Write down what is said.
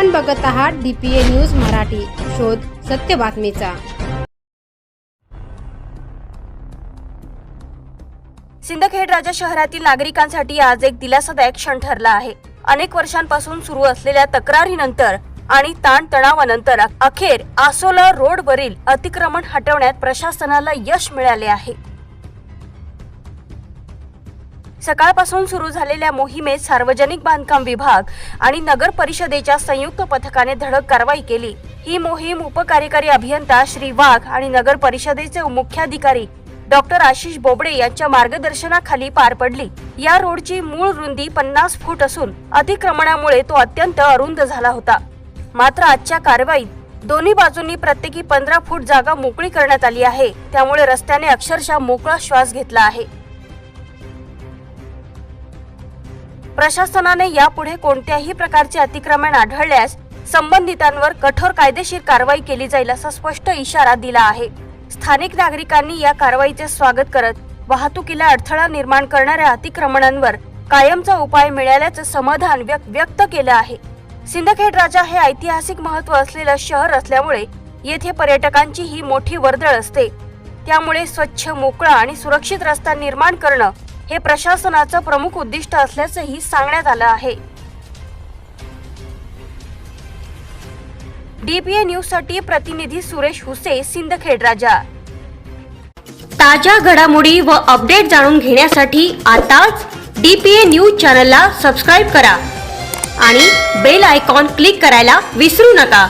आपण बघत आहात डीपीए न्यूज मराठी. शोध सत्य बातमीचा. सिंदखेड राजा शहरातील नागरिकांसाठी आज एक दिलासादायक क्षण ठरला आहे. अनेक वर्षांपासून सुरू असलेल्या तक्रारीनंतर आणि ताणतणावानंतर अखेर आसोला रोडवरील अतिक्रमण हटवण्यात प्रशासनाला यश मिळाले आहे. सकाळपासून सुरू झालेल्या मोहिमेत सार्वजनिक बांधकाम विभाग आणि नगर परिषदेच्या संयुक्त पथकाने धडक कारवाई केली. ही मोहीम उपकार्यकारी अभियंता श्री वाघ आणि नगर परिषदेचे मुख्याधिकारी डॉक्टर आशिष बोबडे यांच्या मार्गदर्शनाखाली पार पडली. या रोडची मूळ रुंदी पन्नास फूट असून अतिक्रमणामुळे तो अत्यंत अरुंद झाला होता. मात्र आजच्या कारवाईत दोन्ही बाजूंनी प्रत्येकी पंधरा फूट जागा मोकळी करण्यात आली आहे. त्यामुळे रस्त्याने अक्षरशः मोकळा श्वास घेतला आहे. प्रशासनाने यापुढे कोणत्याही प्रकारचे अतिक्रमण आढळल्यास संबंधितांवर कठोर कायदेशीर कारवाई केली जाईल असा स्पष्ट इशारा दिला आहे. स्थानिक नागरिकांनी या कारवाईचे स्वागत करत वाहतुकीला अडथळा निर्माण करणाऱ्या अतिक्रमणांवर कायमचा उपाय मिळाल्याचं समाधान व्यक्त केलं आहे. सिंदखेड राजा हे ऐतिहासिक महत्त्व असलेलं शहर असल्यामुळे येथे पर्यटकांची ही मोठी वर्दळ असते. त्यामुळे स्वच्छ मोकळा आणि सुरक्षित रस्ता निर्माण करणं हे प्रशासनाचं प्रमुख उद्दिष्ट असल्याचंही सांगण्यात आलं आहे. डीपीए न्यूजसाठी प्रतिनिधी सुरेश हुसे सिंदखेड राजा. ताज्या घडामोडी व अपडेट जाणून घेण्यासाठी आताच डीपीए न्यूज चॅनलला सबस्क्राईब करा आणि बेल आयकॉन क्लिक करायला विसरू नका.